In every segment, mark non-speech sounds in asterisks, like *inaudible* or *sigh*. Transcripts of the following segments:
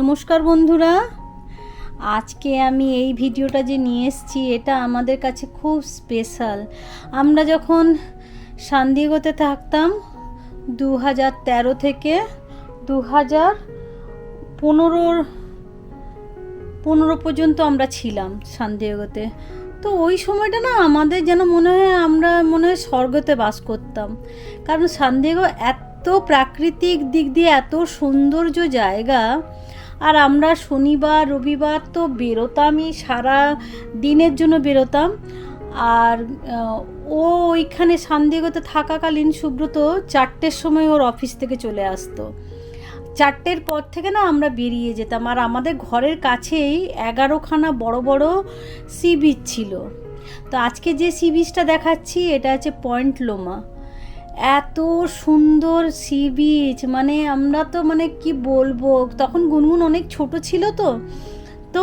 নমস্কার বন্ধুরা। আজকে আমি এই ভিডিওটা যে নিয়ে এসেছি, এটা আমাদের কাছে খুব স্পেশাল। আমরা যখন সান্দিগোতে থাকতাম দু হাজার তেরো থেকে দু হাজার পনেরোর, পনেরো পর্যন্ত আমরা ছিলাম সান্দিগোতে। তো ওই সময়টা না আমাদের যেন মনে হয় আমরা মনে হয় স্বর্গতে বাস করতাম। কারণ সান্দিগো এত প্রাকৃতিক দিক দিয়ে এত সৌন্দর্য জায়গা আর আমরা শনিবার, রবিবার তো বেরোতামই, সারা দিনের জন্য বেরোতাম। আর ও ওইখানে সান্দিগোতে থাকাকালীন সুব্রত চারটের সময় ওর অফিস থেকে চলে আসতো। চারটের পর থেকে না আমরা বেরিয়ে যেতাম। আর আমাদের ঘরের কাছেই এগারোখানা বড় বড় সি বিচ ছিল। তো আজকে যে সি বিচটা দেখাচ্ছি, এটা হচ্ছে পয়েন্ট লোমা এত সুন্দর সি বিচ মানে আমরা তো মানে কি বলব, তখন গুনগুন অনেক ছোট ছিল তো। তো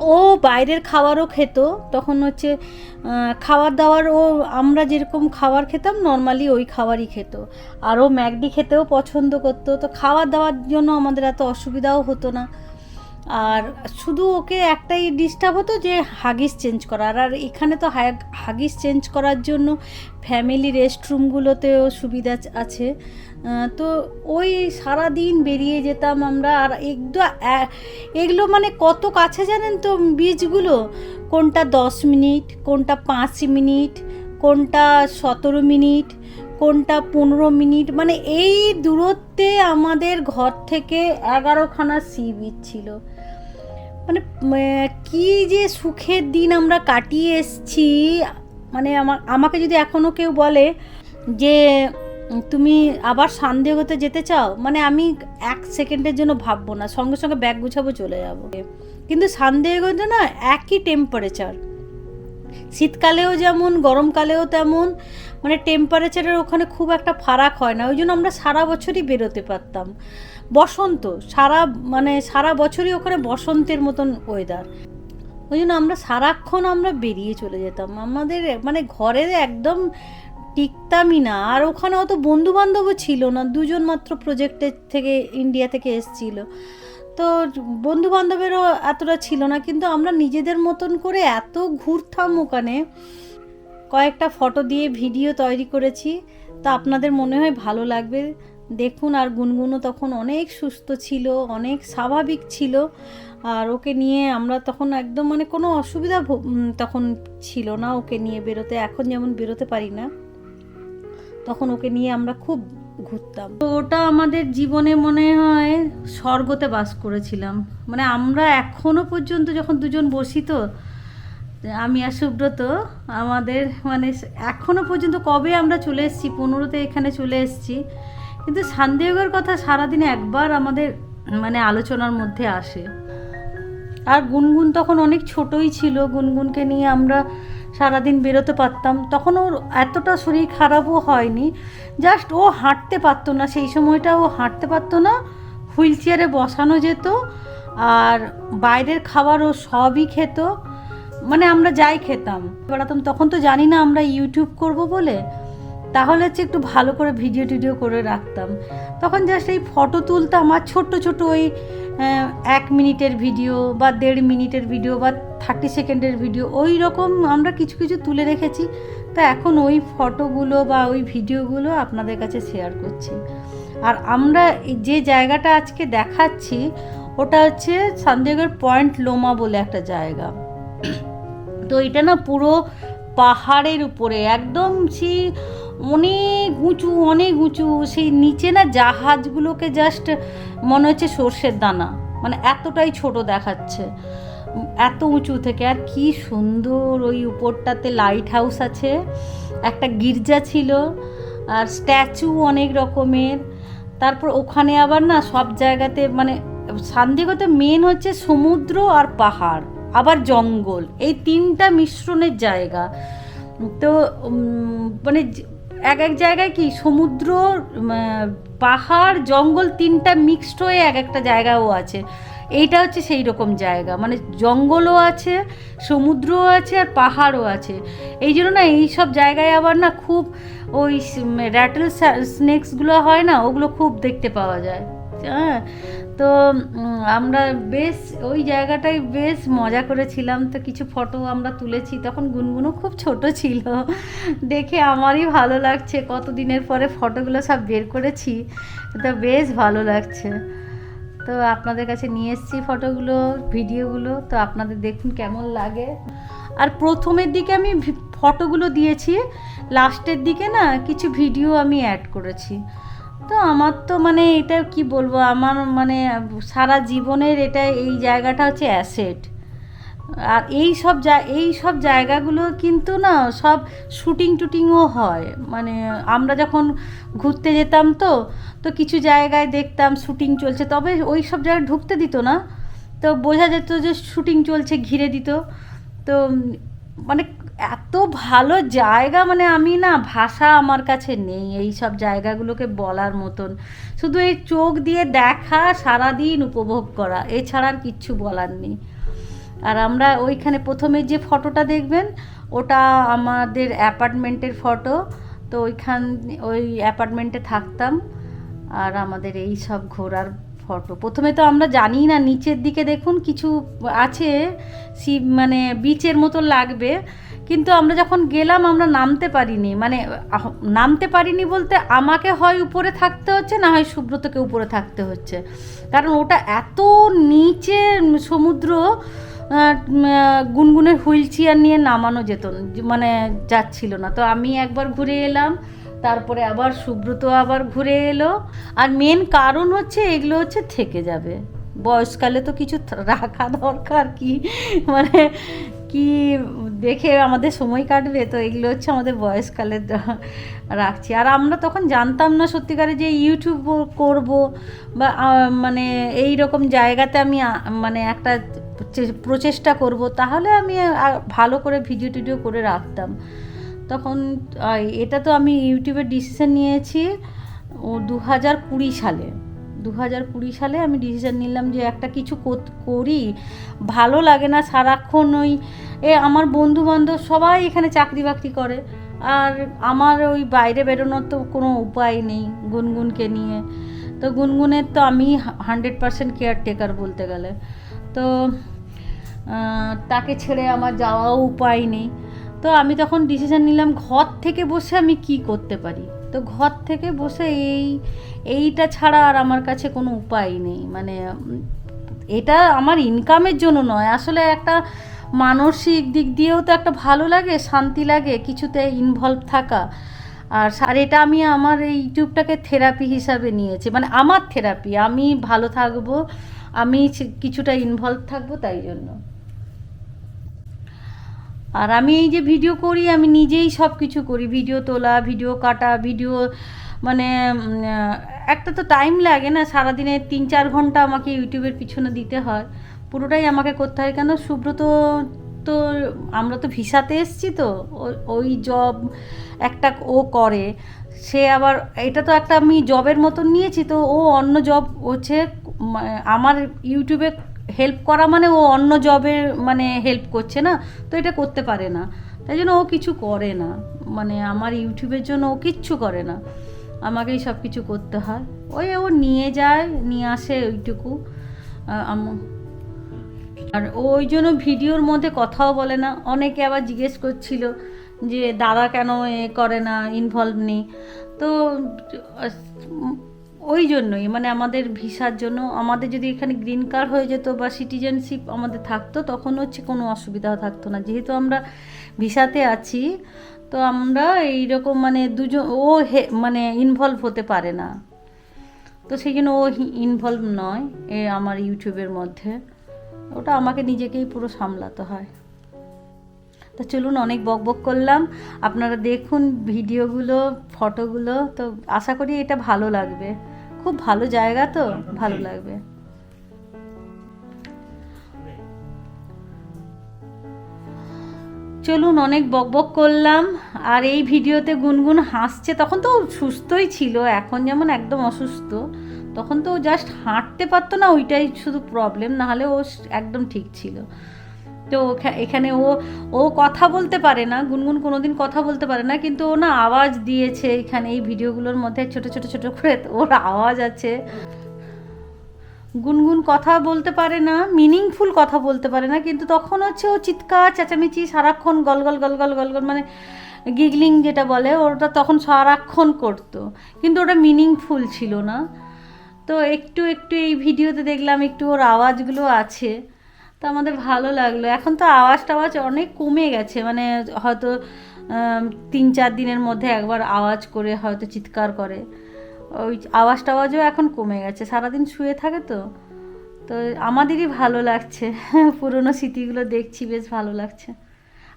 ও বাইরের খাবারও খেত, তখন হচ্ছে খাবার দাবার ও আমরা যেরকম খাবার খেতাম নর্মালি ওই খাবারই খেত। আর ও ম্যাগডি খেতেও পছন্দ করতো, তো খাবার দাবার জন্য আমাদের এত অসুবিধাও হতো না। আর শুধু ওকে একটাই ডিস্টার্ব হতো যে হাগিস চেঞ্জ করার। আর এখানে তো হাগিস চেঞ্জ করার জন্য ফ্যামিলি রেস্টরুমগুলোতেও সুবিধা আছে। তো ওই সারা দিন বেরিয়ে যেতাম আমরা। আর একটু এগুলো মানে কত কাছে জানেন তো বীজগুলো? কোনটা দশ মিনিট, কোনটা পাঁচ মিনিট কোনটা সতেরো মিনিট, কোনটা পনেরো মিনিট মানে এই দূরত্বে আমাদের ঘর থেকে এগারোখানা সি বিচ ছিল। মানে কি যে সুখের দিন আমরা কাটিয়ে এসছি। মানে আমার, আমাকে যদি এখনও কেউ বলে যে, তুমি আবার সান্দেহতে যেতে চাও? মানে আমি এক সেকেন্ডের জন্য ভাববো না, সঙ্গে সঙ্গে ব্যাগ গুছাবো চলে যাব। কিন্তু সান্দেহতে না, একই টেম্পারেচার শীতকালেও যেমন, গরমকালেও তেমন মানে টেম্পারেচারের ওখানে খুব একটা ফারাক হয় না, ওই জন্য আমরা সারা বছরই বেরোতে পারতাম। বসন্ত, সারা মানে সারা বছরই ওখানে বসন্তের মতন ওয়েদার ওই জন্য আমরা সারাক্ষণ আমরা বেরিয়ে চলে যেতাম। আমাদের মানে ঘরে একদম টিকতামই না, আর ওখানে অত বন্ধু বান্ধবও ছিল না, দুজন মাত্র প্রজেক্টের থেকে ইন্ডিয়া থেকে এসছিল। তো বন্ধু বান্ধবেরও এতটা ছিল না, কিন্তু আমরা নিজেদের মতন করে এত ঘুরতাম ওখানে। কয়েকটা ফটো দিয়ে ভিডিও তৈরি করেছি, তা আপনাদের মনে হয় ভালো লাগবে? দেখুন, আর গুনগুনও তখন অনেক সুস্থ ছিল, অনেক স্বাভাবিক ছিল, আর ওকে নিয়ে আমরা তখন একদম মানে কোনো অসুবিধা তখন ছিল না ওকে নিয়ে বেরোতে, এখন যেমন বেরোতে পারি না, তখন ওকে নিয়ে আমরা খুব ঘুরতাম। তো ওটা আমাদের জীবনে মনে হয় স্বর্গতে বাস করেছিলাম। মানে আমরা এখনও পর্যন্ত যখন দুজন বসি তো, আমি আর সুব্রত, আমাদের মানে এখনও পর্যন্ত কবে আমরা চলে এসেছি, পনেরোতে এখানে চলে এসেছি, কিন্তু সান্দেহর কথা সারাদিনে একবার আমাদের মানে আলোচনার মধ্যে আসে। আর গুনগুন তখন অনেক ছোটই ছিল। গুনগুনকে নিয়ে আমরা সারাদিন বেরোতে পারতাম, তখন ওর এতটা শরীর খারাপও হয়নি। জাস্ট ও হাঁটতে পারতো না, সেই সময়টা ও হাঁটতে পারতো না, হুইল চেয়ারে বসানো যেত আর বাইরের খাবার ও সবই খেত মানে আমরা যাই খেতাম। বেড়াতাম, তখন তো জানি না আমরা ইউটিউব করব বলে, তাহলে হচ্ছে একটু ভালো করে ভিডিও টিডিও করে রাখতাম। তখন জাস্ট এই ফটো তুলতাম আর ছোট্ট ছোট ওই এক মিনিটের ভিডিও বা দেড় মিনিটের ভিডিও বা থার্টি সেকেন্ডের ভিডিও ওই রকম আমরা কিছু কিছু তুলে রেখেছি। তা এখন ওই ফটোগুলো বা ওই ভিডিওগুলো আপনাদের কাছে শেয়ার করছি। আর আমরা যে জায়গাটা আজকে দেখাচ্ছি, ওটা হচ্ছে সান্দেগের পয়েন্ট লোমা বলে একটা জায়গা। তো এটা না পুরো পাহাড়ের উপরে, একদম সেই অনেক উঁচু অনেক উঁচু, সেই নিচে না জাহাজগুলোকে জাস্ট মনে হচ্ছে সর্ষের দানা মানে এতটাই ছোট দেখাচ্ছে। এত উঁচু থেকে, আর কি সুন্দর ওই উপরটাতে লাইট হাউস আছে। একটা গির্জা ছিল, আর স্ট্যাচু অনেক রকমের। তারপর ওখানে আবার না সব জায়গাতে মানে সান্দিগতে মেন হচ্ছে সমুদ্র আর পাহাড়, আবার জঙ্গল। এই তিনটা মিশ্রণের জায়গা। তো মানে এক এক জায়গায় কি সমুদ্র পাহাড়, জঙ্গল তিনটা মিক্সড হয়ে এক একটা জায়গাও আছে। এইটা হচ্ছে সেই রকম জায়গা। মানে জঙ্গলও আছে, সমুদ্রও আছে আর পাহাড়ও আছে। এই জন্য না, এই সব জায়গায় আবার না খুব ওই র্যাটেল স্নেক্সগুলো হয় না, ওগুলো খুব দেখতে পাওয়া যায়। হ্যাঁ? তো আমরা বেশ, ওই জায়গাটায় বেশ মজা করেছিলাম। তো কিছু ফটো আমরা তুলেছি। তখন গুনগুনও খুব ছোট ছিল। দেখে আমারই ভালো লাগছে। কত দিনের পরে ফটোগুলো সব বের করেছি। তো বেশ ভালো লাগছে। তো আপনাদের কাছে নিয়ে এসেছি ফটোগুলো, ভিডিওগুলো। তো আপনাদের দেখুন কেমন লাগে। আর প্রথমের দিকে আমি ফটোগুলো দিয়েছি। লাস্টের দিকে না কিছু ভিডিও আমি অ্যাড করেছি। তো আমার তো মানে এটা কি বলব, আমার মানে সারা জীবনের এটা এই জায়গাটা হচ্ছে অ্যাসেট। আর এই সব জা, এই সব জায়গাগুলো কিন্তু না সব শুটিং টুটিংও হয়। মানে আমরা যখন ঘুরতে যেতাম তো তো কিছু জায়গায় দেখতাম শুটিং চলছে, তবে ওই সব জায়গায় ঢুকতে দিত না। তো বোঝা যেত যে শুটিং চলছে, ঘিরে দিত। তো মানে এত ভালো জায়গা মানে আমি না ভাষা আমার কাছে নেই এই সব জায়গাগুলোকে বলার মতন। শুধু এই চোখ দিয়ে দেখা, সারাদিন উপভোগ করা, এছাড়া আর কিচ্ছু বলার নেই। আর আমরা ওইখানে প্রথমে যে ফটোটা দেখবেন, ওটা আমাদের অ্যাপার্টমেন্টের ফটো। তো ওইখান, ওই অ্যাপার্টমেন্টে থাকতাম, আর আমাদের এই সব ঘোরার ফটো। প্রথমে তো আমরা জানি না, নিচের দিকে দেখুন, কিছু আছে সি মানে বিচের মতো লাগবে। কিন্তু আমরা যখন গেলাম, আমরা নামতে পারিনি। মানে নামতে পারিনি বলতে আমাকে হয় উপরে থাকতে হচ্ছে, না হয় সুব্রতকে উপরে থাকতে হচ্ছে। কারণ ওটা এত নিচে সমুদ্র গুনগুনের হুইল চেয়ার নিয়ে নামানো যেত মানে যাচ্ছিল না। তো আমি একবার ঘুরে এলাম, তারপরে আবার সুব্রত আবার ঘুরে এলো। আর মেন কারণ হচ্ছে, এগুলো হচ্ছে থেকে যাবে। বয়সকালে তো কিছু রাখা দরকার কি? মানে কি দেখে আমাদের সময় কাটবে, তো এগুলো হচ্ছে আমাদের বয়সকালে রাখছি। আর আমরা তখন জানতাম না সত্যিকারে যে ইউটিউব করব বা মানে এই রকম জায়গাতে আমি মানে একটা প্রচেষ্টা করব, তাহলে আমি ভালো করে ভিডিও টিডিও করে রাখতাম। তখন এটা তো আমি ইউটিউবে ডিসিশন নিয়েছি, ও দু হাজার কুড়ি সালে। দু হাজার কুড়ি সালে আমি ডিসিশন নিলাম যে একটা কিছু করি ভালো লাগে না সারাক্ষণ ওই, এ আমার বন্ধু বান্ধব সবাই এখানে চাকরি বাকরি করে। আর আমার ওই বাইরে বেরোনোর তো কোনো উপায় নেই গুনগুনকে নিয়ে। তো গুনগুনের তো আমি হান্ড্রেড পারসেন্ট কেয়ারটেকার বলতে গেলে। তো তাকে ছেড়ে আমার যাওয়াও উপায় নেই। তো আমি তখন ডিসিশন নিলাম ঘর থেকে বসে আমি কি করতে পারি? তো ঘর থেকে বসে এই, এইটা ছাড়া আর আমার কাছে কোনো উপায় নেই। মানে এটা আমার ইনকামের জন্য নয়। আসলে একটা মানসিক দিক দিয়েও তো একটা ভালো লাগে, শান্তি লাগে, কিছুতে ইনভলভ থাকা। আর আর এটা আমি আমার এই ইউটিউবটাকে থেরাপি হিসাবে নিয়েছি। মানে আমার থেরাপি আমি ভালো থাকব, আমি কিছুটা ইনভলভ থাকব তাই জন্য। আর আমি এই যে ভিডিও করি, আমি নিজেই সব কিছু করি। ভিডিও তোলা ভিডিও কাটা ভিডিও মানে একটা তো টাইম লাগে না, সারাদিনে তিন চার ঘণ্টা আমাকে ইউটিউবের পিছনে দিতে হয়। পুরোটাই আমাকে করতে হয়। কেন, সুব্রত তো, আমরা তো ভিসাতে এসছি তো ওই জব একটা ও করে। সে আবার, এটা তো একটা আমি জবের মতন নিয়েছি, তো ও অন্য জব হচ্ছে আমার ইউটিউবে হেল্প করা মানে ও অন্য জবে মানে হেল্প করছে না, তো এটা করতে পারে না। তাই জন্য ও কিছু করে না। মানে আমার ইউটিউবের জন্য ও কিচ্ছু করে না। আমাকেই সব কিছু করতে হয়। ওই ও নিয়ে যায়, নিয়ে আসে ওইটুকু। আর ওই জন্য ভিডিওর মধ্যে কথাও বলে না। অনেকে আবার জিজ্ঞেস করছিল যে, দাদা কেন এ করে না? ইনভলভ নেই? তো ওই জন্যই মানে আমাদের ভিসার জন্য, আমাদের যদি এখানে গ্রিন কার্ড হয়ে যেত বা সিটিজেনশিপ আমাদের থাকতো, তখন হচ্ছে কোনো অসুবিধা থাকতো না। যেহেতু আমরা ভিসাতে আছি, তো আমরা এইরকম মানে দুজন, ও হে মানে ইনভলভ হতে পারে না। তো সেই জন্য ও ইনভলভ নয়, এ আমার ইউটিউবের মধ্যে। ওটা আমাকে নিজেকেই পুরো সামলাতে হয়। তো চলুন, অনেক বক বক করলাম। আপনারা দেখুন ভিডিওগুলো, ফটোগুলো, তো আশা করি এটা ভালো লাগবে। খুব ভালো জায়গা তো ভালো লাগবে। চলুন অনেক বক বক করলাম আর এই ভিডিওতে গুনগুন হাসছে তখন তো সুস্থই ছিল এখন যেমন একদম অসুস্থ তখন তো জাস্ট হাঁটতে পারতো না ওইটাই শুধু প্রবলেম নাহলে ও একদম ঠিক ছিল। তো এখানে ও ও কথা বলতে পারে না, গুনগুন কোনোদিন কথা বলতে পারে না, কিন্তু ও না আওয়াজ দিয়েছে এখানে এই ভিডিওগুলোর মধ্যে, ছোট ছোট ছোট করে ওর আওয়াজ আছে। গুনগুন কথা বলতে পারে না মিনিংফুল কথা বলতে পারে না, কিন্তু তখন হচ্ছে ও চিৎকার, চেঁচামেচি, সারাক্ষণ গল গল গল গল গল গল মানে গিগলিং যেটা বলে, ওটা তখন সারাক্ষণ করতো, কিন্তু ওটা মিনিংফুল ছিল না। তো একটু একটু এই ভিডিওতে দেখলাম, একটু ওর আওয়াজগুলো আছে। তো আমাদের ভালো লাগল। এখন তো আওয়াজ টাওয়াজ অনেক কমে গেছে। মানে হয়তো তিন চার দিনের মধ্যে একবার আওয়াজ করে হয়তো চিৎকার করে। ওই আওয়াজ টাওয়াজও এখন কমে গেছে। সারাদিন শুয়ে থাকে তো। তো আমাদেরই ভালো লাগছে। *laughs* পুরনো স্মৃতিগুলো দেখছি, বেশ ভালো লাগছে।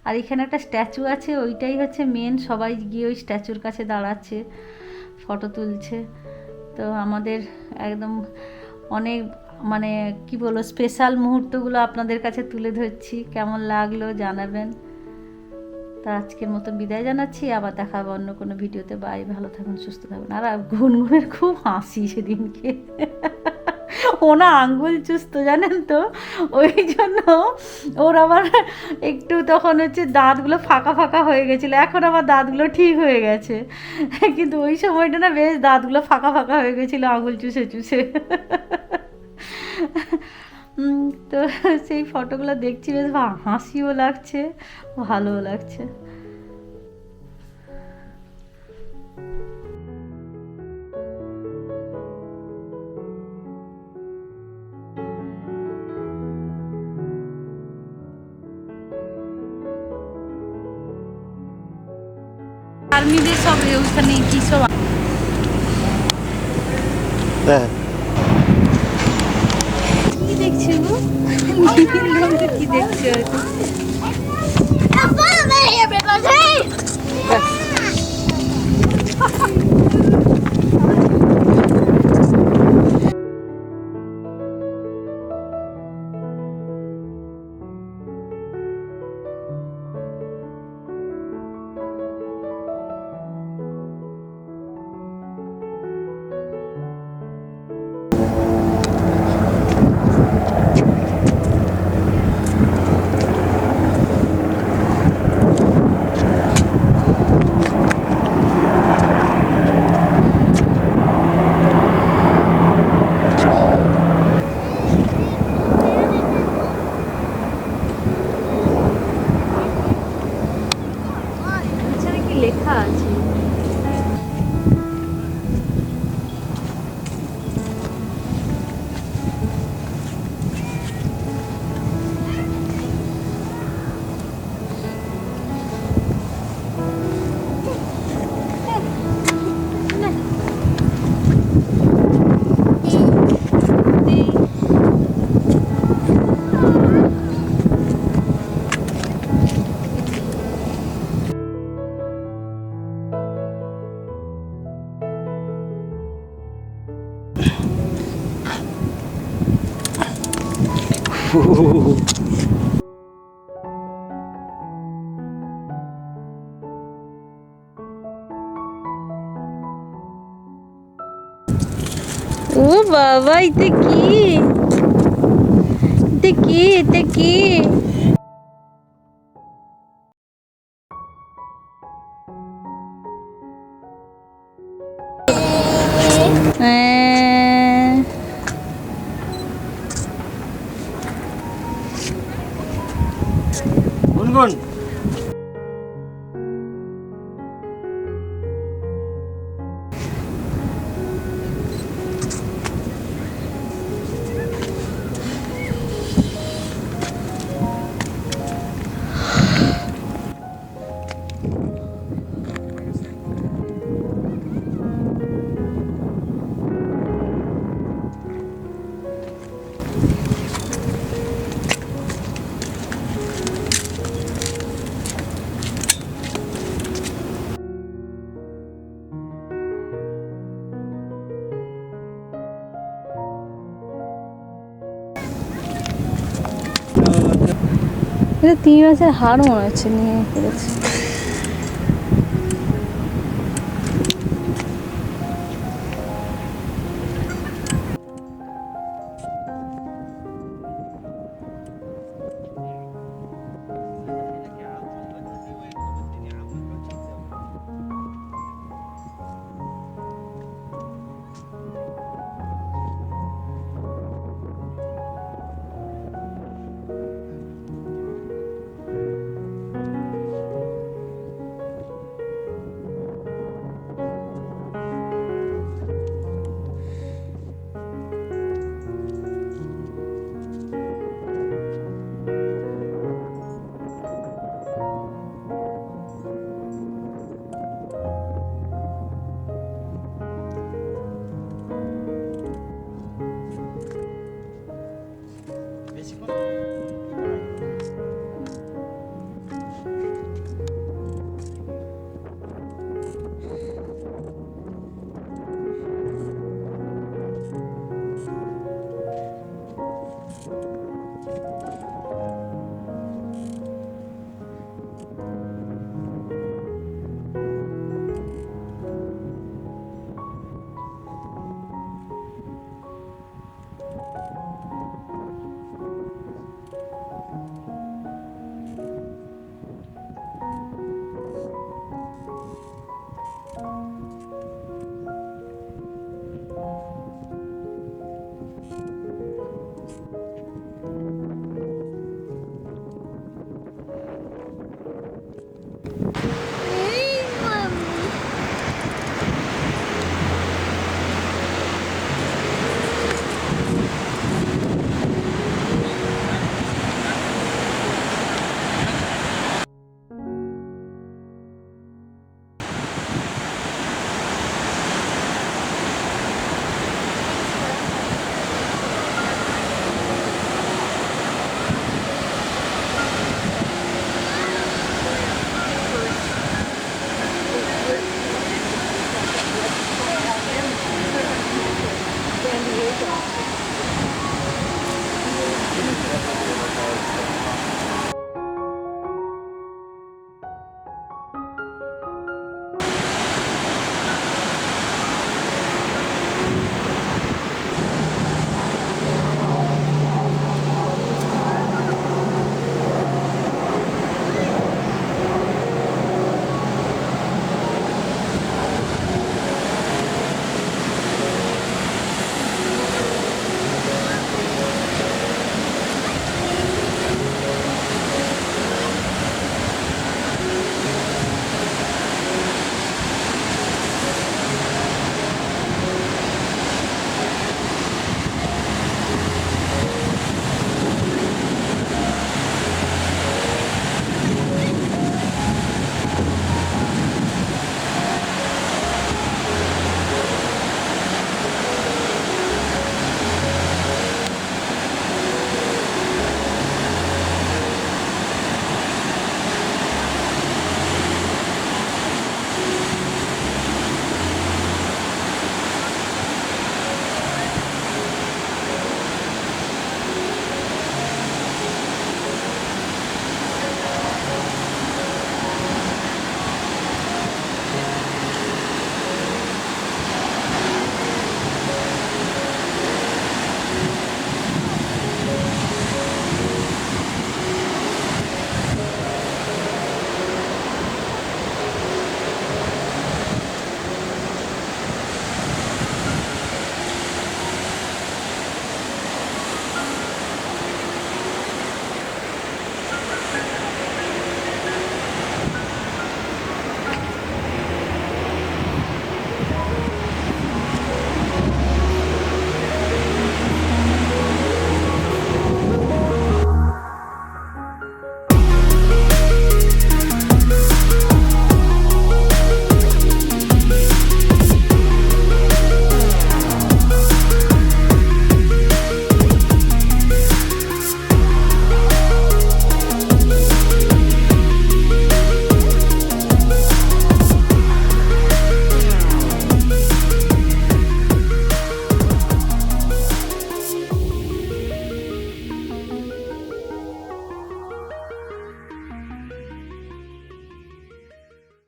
আর এখানে একটা স্ট্যাচু আছে, ওইটাই হচ্ছে মেন সবাই গিয়ে ওই স্ট্যাচুর কাছে দাঁড়াচ্ছে, ফটো তুলছে। তো আমাদের একদম অনেক মানে কি বলব স্পেশাল মুহূর্তগুলো আপনাদের কাছে তুলে ধরছি। কেমন লাগল জানাবেন। তা আজকের মতো বিদায় জানাচ্ছি। আবার দেখা হবে অন্য কোনো ভিডিওতে। বাই, ভালো থাকুন, সুস্থ থাকুন। আর গুনগুনের খুব হাসি সেদিনকে। ও না আঙ্গুল চুস্ত জানেন তো? ওই জন্য ওর আবার একটু তখন হচ্ছে দাঁতগুলো ফাঁকা ফাঁকা হয়ে গেছিল। এখন আবার দাঁতগুলো ঠিক হয়ে গেছে। কিন্তু ওই সময়টা না বেশ দাঁতগুলো ফাঁকা ফাঁকা হয়ে গেছিল আঙুল চুষে চুষে। *laughs* তো সেই ফটোগুলো দেখছি বেশ হাসিও লাগছে ভালোও লাগছে। আর্মিদের সব ওইখানে কি সব হ্যাঁ। নীল রঙের কি দেখছ এটা? Follow me, everybody! এখানে ও বাবা এটা কি? এটা কি? এটা কি? তিন মাসের হার মনে হচ্ছে নিয়ে করেছে